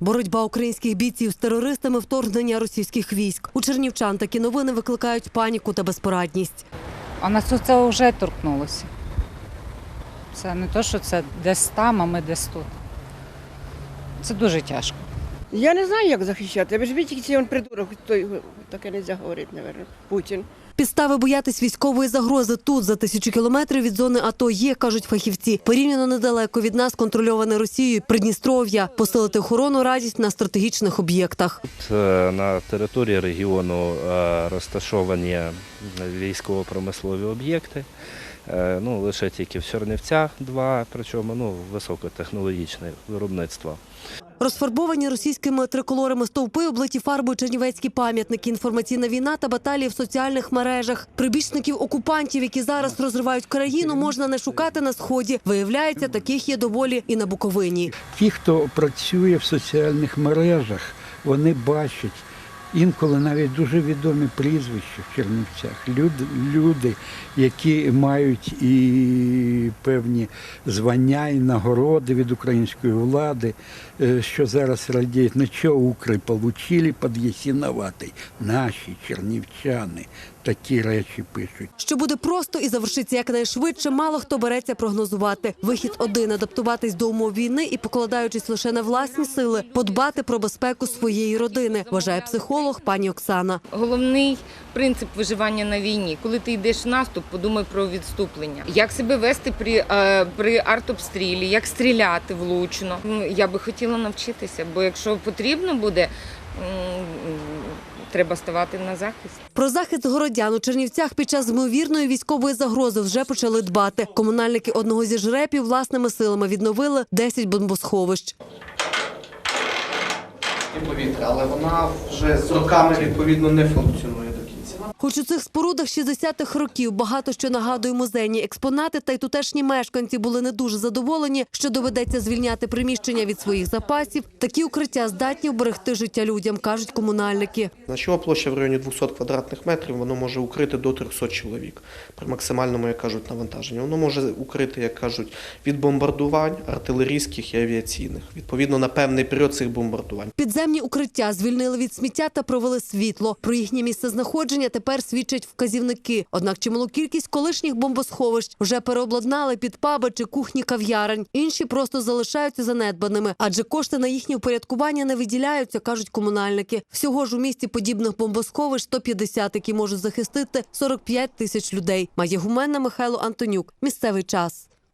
Боротьба українських бійців з терористами вторгнення російських військ. У чернівчан такі новини викликають паніку та безпорадність. А нас це вже торкнулося. Це не то, що це десь там, а ми десь тут. Це дуже тяжко. Я не знаю, як захищати. Ви ж бачите, який він придурок, той таке не можна говорити, мабуть, Путін. Підстави боятись військової загрози тут за тисячу кілометрів від зони АТО є, кажуть фахівці. Порівняно недалеко від нас контрольоване Росією Придністров'я. Посилити охорону радість на стратегічних об'єктах. Е, На території регіону е, розташовані військово-промислові об'єкти. Е, Ну, лише тільки в Чернівцях два, причому ну, високотехнологічне виробництво. Розфарбовані російськими триколорами стовпи, облиті фарбою чернівецькі пам'ятники, інформаційна війна та баталії в соціальних мережах. Прибічників окупантів, які зараз розривають країну, можна не шукати на сході. Виявляється, таких є доволі і на Буковині. Ті, хто працює в соціальних мережах, вони бачать інколи навіть дуже відомі прізвища в Чернівцях. Люди, люди які мають і певні звання, і нагороди від української влади, е, що зараз радіють, ну що укри получили під. Наші чернівчани такі речі пишуть. Що буде просто і завершиться якнайшвидше, мало хто береться прогнозувати. Вихід один адаптуватись до умов війни і, покладаючись лише на власні сили, подбати про безпеку своєї родини, вважає психолог пані Оксана. Головний принцип виживання на війні. Коли ти йдеш в наступ, подумай про відступлення. Як себе вести при, е, при артобстрілі, як стріляти влучно. Я би хотіла навчитися, бо якщо потрібно буде, треба ставати на захист. Про захист городян у Чернівцях під час ймовірної військової загрози вже почали дбати. Комунальники одного зі жрепів власними силами відновили 10 бомбосховищ. повітря, але вона вже з роками відповідно не функціонує. Хоч у цих спорудах 60-х років багато що нагадує музейні експонати, та й тутешні мешканці були не дуже задоволені, що доведеться звільняти приміщення від своїх запасів. Такі укриття здатні вберегти життя людям, кажуть комунальники. Нашого площа в районі 200 квадратних метрів, воно може укрити до 300 чоловік при максимальному, як кажуть, навантаженні. Воно може укрити, як кажуть, від бомбардувань артилерійських і авіаційних, відповідно на певний період цих бомбардувань. Підземні укриття звільнили від сміття та провели світло. Про їхнє місце знаходження тепер свідчать вказівники. Однак чималу кількість колишніх бомбосховищ вже переобладнали під паби чи кухні кав'ярень. Інші просто залишаються занедбаними, адже кошти на їхнє упорядкування не виділяються, кажуть комунальники. Всього ж у місті подібних бомбосховищ 150, які можуть захистити 45 тисяч людей. Має гуменна Михайло Антонюк. Місцевий час.